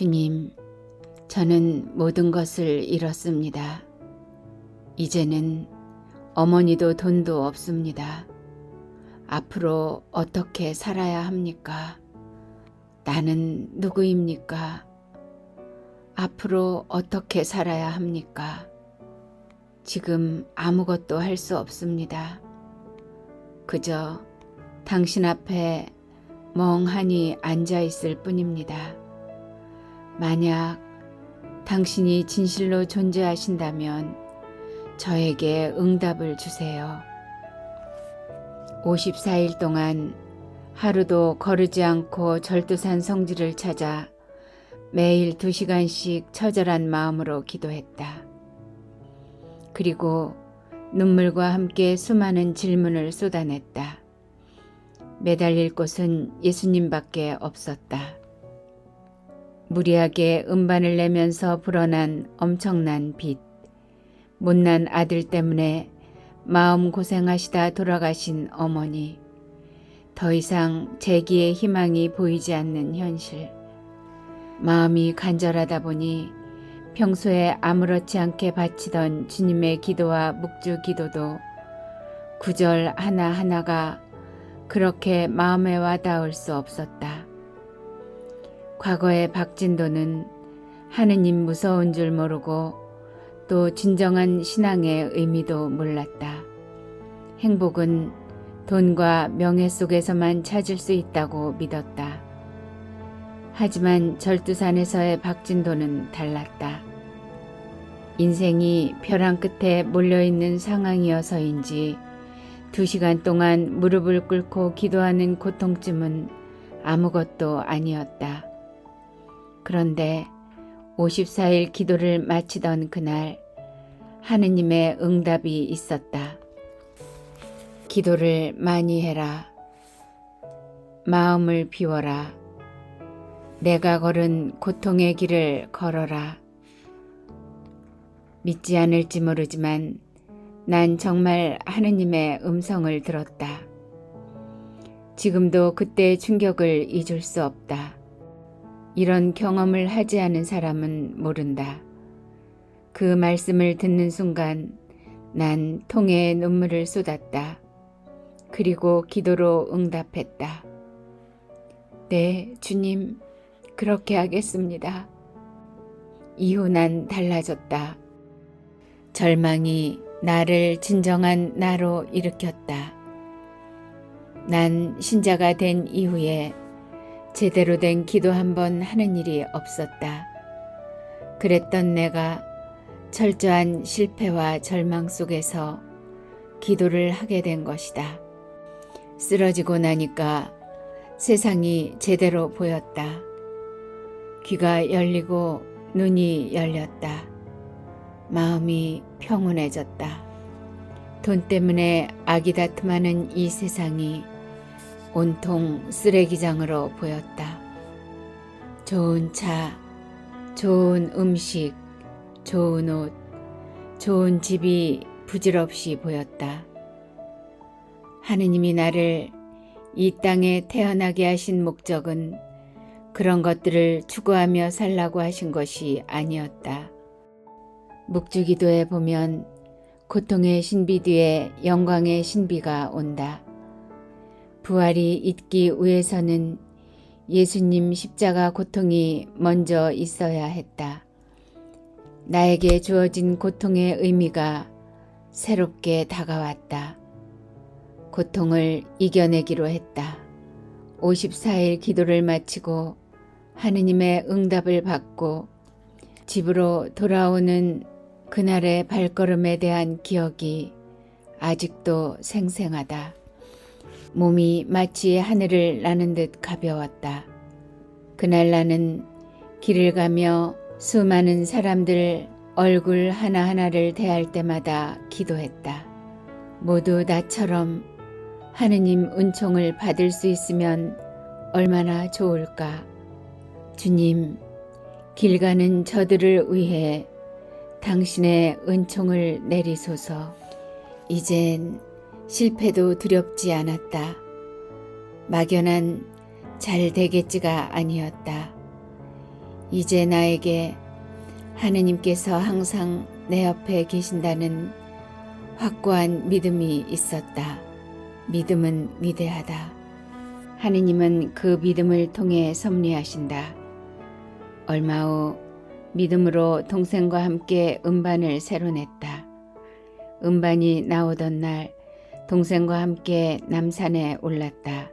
주님, 저는 모든 것을 잃었습니다. 이제는 어머니도 돈도 없습니다. 앞으로 어떻게 살아야 합니까? 나는 누구입니까? 앞으로 어떻게 살아야 합니까? 지금 아무것도 할 수 없습니다. 그저 당신 앞에 멍하니 앉아 있을 뿐입니다. 만약 당신이 진실로 존재하신다면 저에게 응답을 주세요. 54일 동안 하루도 거르지 않고 절두산 성지를 찾아 매일 두 시간씩 처절한 마음으로 기도했다. 그리고 눈물과 함께 수많은 질문을 쏟아냈다. 매달릴 곳은 예수님밖에 없었다. 무리하게 음반을 내면서 불어난 엄청난 빚. 못난 아들 때문에 마음 고생하시다 돌아가신 어머니. 더 이상 재기의 희망이 보이지 않는 현실. 마음이 간절하다 보니 평소에 아무렇지 않게 바치던 주님의 기도와 묵주 기도도 구절 하나하나가 그렇게 마음에 와닿을 수 없었다. 과거의 박진도는 하느님 무서운 줄 모르고 또 진정한 신앙의 의미도 몰랐다. 행복은 돈과 명예 속에서만 찾을 수 있다고 믿었다. 하지만 절두산에서의 박진도는 달랐다. 인생이 벼랑 끝에 몰려있는 상황이어서인지 두 시간 동안 무릎을 꿇고 기도하는 고통쯤은 아무것도 아니었다. 그런데 54일 기도를 마치던 그날 하느님의 응답이 있었다. 기도를 많이 해라. 마음을 비워라. 내가 걸은 고통의 길을 걸어라. 믿지 않을지 모르지만 난 정말 하느님의 음성을 들었다. 지금도 그때의 충격을 잊을 수 없다. 이런 경험을 하지 않은 사람은 모른다. 그 말씀을 듣는 순간 난 통에 눈물을 쏟았다. 그리고 기도로 응답했다. 네, 주님, 그렇게 하겠습니다. 이후 난 달라졌다. 절망이 나를 진정한 나로 일으켰다. 난 신자가 된 이후에 제대로 된 기도 한번 하는 일이 없었다. 그랬던 내가 철저한 실패와 절망 속에서 기도를 하게 된 것이다. 쓰러지고 나니까 세상이 제대로 보였다. 귀가 열리고 눈이 열렸다. 마음이 평온해졌다. 돈 때문에 아기 다툼하는 이 세상이 온통 쓰레기장으로 보였다. 좋은 차, 좋은 음식, 좋은 옷, 좋은 집이 부질없이 보였다. 하느님이 나를 이 땅에 태어나게 하신 목적은 그런 것들을 추구하며 살라고 하신 것이 아니었다. 묵주기도에 보면 고통의 신비 뒤에 영광의 신비가 온다. 부활이 있기 위해서는 예수님 십자가 고통이 먼저 있어야 했다. 나에게 주어진 고통의 의미가 새롭게 다가왔다. 고통을 이겨내기로 했다. 54일 기도를 마치고 하느님의 응답을 받고 집으로 돌아오는 그날의 발걸음에 대한 기억이 아직도 생생하다. 몸이 마치 하늘을 나는 듯 가벼웠다. 그날 나는 길을 가며 수많은 사람들 얼굴 하나하나를 대할 때마다 기도했다. 모두 나처럼 하느님 은총을 받을 수 있으면 얼마나 좋을까. 주님, 길 가는 저들을 위해 당신의 은총을 내리소서. 이젠 실패도 두렵지 않았다. 막연한 잘 되겠지가 아니었다. 이제 나에게 하느님께서 항상 내 옆에 계신다는 확고한 믿음이 있었다. 믿음은 위대하다. 하느님은 그 믿음을 통해 섭리하신다. 얼마 후 믿음으로 동생과 함께 음반을 새로 냈다. 음반이 나오던 날 동생과 함께 남산에 올랐다.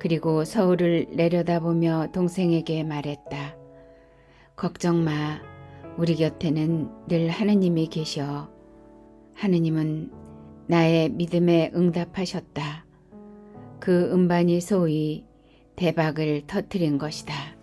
그리고 서울을 내려다보며 동생에게 말했다. 걱정 마. 우리 곁에는 늘 하느님이 계셔. 하느님은 나의 믿음에 응답하셨다. 그 음반이 소위 대박을 터뜨린 것이다.